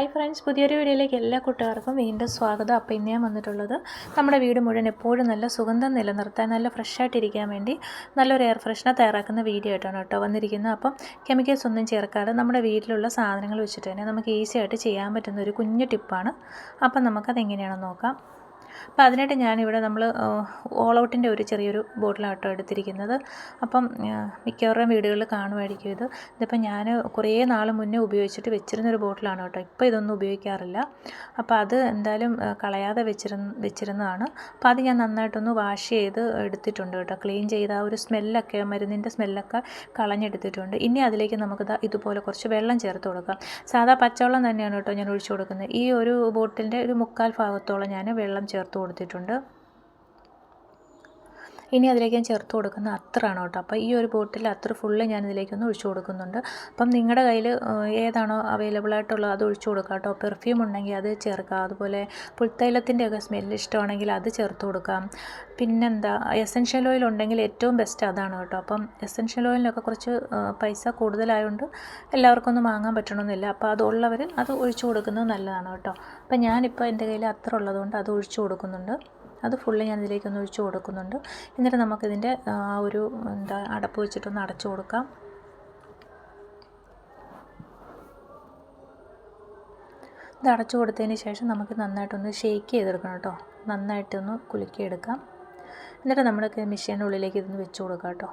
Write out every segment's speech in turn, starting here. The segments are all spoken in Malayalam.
ഹായ് ഫ്രണ്ട്സ് പുതിയൊരു വീഡിയോയിലേക്ക് എല്ലാ കൂട്ടുകാർക്കും വീണ്ടും സ്വാഗതം. അപ്പോൾ ഇന്ന് ഞാൻ വന്നിട്ടുള്ളത് നമ്മുടെ വീട് മുഴുവൻ എപ്പോഴും നല്ല സുഗന്ധം നിലനിർത്താൻ നല്ല ഫ്രഷ് ആയിട്ടിരിക്കാൻ വേണ്ടി നല്ലൊരു എയർ ഫ്രഷ്നർ തയ്യാറാക്കുന്ന വീഡിയോ ആയിട്ടാണ് കേട്ടോ വന്നിരിക്കുന്നത്. അപ്പം കെമിക്കൽസ് ഒന്നും ചേർക്കാതെ നമ്മുടെ വീട്ടിലുള്ള സാധനങ്ങൾ വെച്ചിട്ട് തന്നെ നമുക്ക് ഈസി ആയിട്ട് ചെയ്യാൻ പറ്റുന്ന ഒരു കുഞ്ഞു ടിപ്പാണ് അപ്പം നമുക്കത് എങ്ങനെയാണെന്ന് നോക്കാം. അപ്പോൾ അതിനായിട്ട് ഞാനിവിടെ നമ്മൾ ഓൾ ഔട്ടിന്റെ ഒരു ചെറിയൊരു ബോട്ടിലാട്ടോ എടുത്തിരിക്കുന്നത്. അപ്പം മിക്കവാറും വീടുകളിൽ കാണുമായിരിക്കും ഇത്. ഇതിപ്പോൾ ഞാൻ കുറേ നാൾ മുന്നേ ഉപയോഗിച്ചിട്ട് വെച്ചിരുന്നൊരു ബോട്ടിലാണ് കേട്ടോ. ഇപ്പോൾ ഇതൊന്നും ഉപയോഗിക്കാറില്ല. അപ്പോൾ അത് എന്തായാലും കളയാതെ വെച്ചിരുന്ന വെച്ചിരുന്നതാണ്. അപ്പോൾ അത് ഞാൻ നന്നായിട്ടൊന്ന് വാഷ് ചെയ്ത് എടുത്തിട്ടുണ്ട് കേട്ടോ. ക്ലീൻ ചെയ്ത് ആ ഒരു സ്മെല്ലൊക്കെ മരുന്നിന്റെ സ്മെല്ലൊക്കെ കളഞ്ഞെടുത്തിട്ടുണ്ട്. ഇനി അതിലേക്ക് നമുക്ക് ഇതുപോലെ കുറച്ച് വെള്ളം ചേർത്ത് കൊടുക്കാം. സാധാ പച്ചവെള്ളം തന്നെയാണ് കേട്ടോ ഞാൻ ഒഴിച്ചു കൊടുക്കുന്നത്. ഈ ഒരു ബോട്ടിലിന്റെ ഒരു മുക്കാൽ ഭാഗത്തോളം ഞാൻ വെള്ളം ചേർത്ത് ചേർത്ത് കൊടുത്തിട്ടുണ്ട്. ഇനി അതിലേക്ക് ഞാൻ ചേർത്ത് കൊടുക്കുന്ന അത്രയാണ് കേട്ടോ. അപ്പോൾ ഈ ഒരു ബോട്ടിൽ അത്ര ഫുള്ള് ഞാൻ ഇതിലേക്കൊന്ന് ഒഴിച്ചു കൊടുക്കുന്നുണ്ട്. അപ്പം നിങ്ങളുടെ കയ്യിൽ ഏതാണോ അവൈലബിൾ ആയിട്ടുള്ളത് അത് ഒഴിച്ചു കൊടുക്കുക കേട്ടോ. പെർഫ്യൂം ഉണ്ടെങ്കിൽ അത് ചേർക്കുക അതുപോലെ പുൽത്തൈലത്തിന്റെ ഒക്കെ സ്മെല്ല് ഇഷ്ടമാണെങ്കിൽ അത് ചേർത്ത് കൊടുക്കാം. പിന്നെന്താ എസെൻഷ്യൽ ഓയിൽ ഉണ്ടെങ്കിൽ ഏറ്റവും ബെസ്റ്റ് അതാണ് കേട്ടോ. അപ്പം എസെൻഷ്യൽ ഓയിലിനൊക്കെ കുറച്ച് പൈസ കൂടുതലായതുകൊണ്ട് എല്ലാവർക്കും ഒന്നും വാങ്ങാൻ പറ്റണമെന്നില്ല അപ്പോൾ അതുള്ളവർ അത് ഒഴിച്ചു കൊടുക്കുന്നത് നല്ലതാണ് കേട്ടോ. അപ്പം ഞാനിപ്പോൾ എന്റെ കയ്യിൽ അത്ര ഉള്ളതുകൊണ്ട് അത് ഒഴിച്ചു കൊടുക്കുന്നുണ്ട്. അത് ഫുള്ള് ഞാൻ ഇതിലേക്കൊന്ന് ഒഴിച്ച് കൊടുക്കുന്നുണ്ട്. എന്നിട്ട് നമുക്കിതിന്റെ ആ ഒരു എന്താ അടപ്പ് വെച്ചിട്ടൊന്ന് അടച്ചു കൊടുക്കാം. ഇത് അടച്ചു കൊടുത്തതിന് ശേഷം നമുക്ക് നന്നായിട്ടൊന്ന് ഷേക്ക് ചെയ്തെടുക്കണം കേട്ടോ. നന്നായിട്ടൊന്ന് കുലുക്കിയെടുക്കാം. എന്നിട്ട് നമ്മൾ മെഷീന്റെ ഉള്ളിലേക്ക് ഇതൊന്ന് വെച്ച് കൊടുക്കാം കേട്ടോ.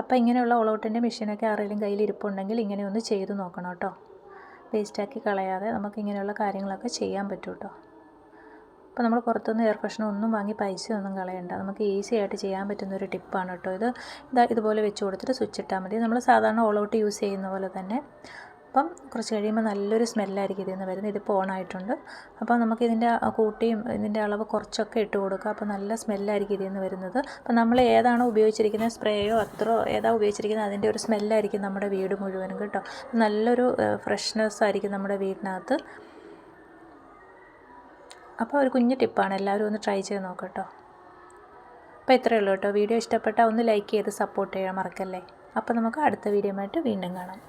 അപ്പോൾ ഇങ്ങനെയുള്ള ഓളൗട്ടിന്റെ മെഷീനൊക്കെ ആരെങ്കിലും കയ്യിൽ ഇരിപ്പുണ്ടെങ്കിൽ ഇങ്ങനെയൊന്ന് ചെയ്ത് നോക്കണം കേട്ടോ. വേസ്റ്റാക്കി കളയാതെ നമുക്ക് ഇങ്ങനെയുള്ള കാര്യങ്ങളൊക്കെ ചെയ്യാൻ പറ്റും കേട്ടോ. അപ്പോൾ നമ്മൾ പുറത്തുനിന്ന് എയർ ഫ്രഷ്നർ ഒന്നും വാങ്ങി പൈസ ഒന്നും കളയണ്ട. നമുക്ക് ഈസി ആയിട്ട് ചെയ്യാൻ പറ്റുന്ന ഒരു ടിപ്പാണ് കേട്ടോ ഇത്. ഇതാ ഇതുപോലെ വെച്ച് കൊടുത്തിട്ട് സ്വിച്ച് ഇട്ടാൽ മതി. നമ്മൾ സാധാരണ ഓൾ ഔട്ട് യൂസ് ചെയ്യുന്ന പോലെ തന്നെ. അപ്പം കുറച്ച് കഴിയുമ്പോൾ നല്ലൊരു സ്മെല്ലായിരിക്കും ഇതിൽ നിന്ന് വരുന്നത്. ഇതിപ്പോൾ ഓണായിട്ടുണ്ട് അപ്പോൾ നമുക്ക് ഇതിന്റെ കൂട്ടിയും ഇതിന്റെ അളവ് കുറച്ചൊക്കെ ഇട്ട് കൊടുക്കുക അപ്പോൾ നല്ല സ്മെല്ലായിരിക്കും ഇതിൽ നിന്ന് വരുന്നത്. അപ്പോൾ നമ്മൾ ഏതാണ് ഉപയോഗിച്ചിരിക്കുന്നത് സ്പ്രേയോ അത്രോ ഏതാ ഉപയോഗിച്ചിരിക്കുന്നത് അതിന്റെ ഒരു സ്മെല്ലായിരിക്കും നമ്മുടെ വീട് മുഴുവനും കേട്ടോ. നല്ലൊരു ഫ്രഷ്നെസ് ആയിരിക്കും നമ്മുടെ വീടിനകത്ത്. അപ്പോൾ ഒരു കുഞ്ഞു ടിപ്പാണ്. എല്ലാവരും ഒന്ന് ട്രൈ ചെയ്ത് നോക്കട്ടോ. അപ്പോൾ ഇത്രയേ ഉള്ളൂ കേട്ടോ. വീഡിയോ ഇഷ്ടപ്പെട്ടാൽ ഒന്ന് ലൈക്ക് ചെയ്ത് സപ്പോർട്ട് ചെയ്യാൻ മറക്കല്ലേ. അപ്പോൾ നമുക്ക് അടുത്ത വീഡിയോ ആയിട്ട് വീണ്ടും കാണാം.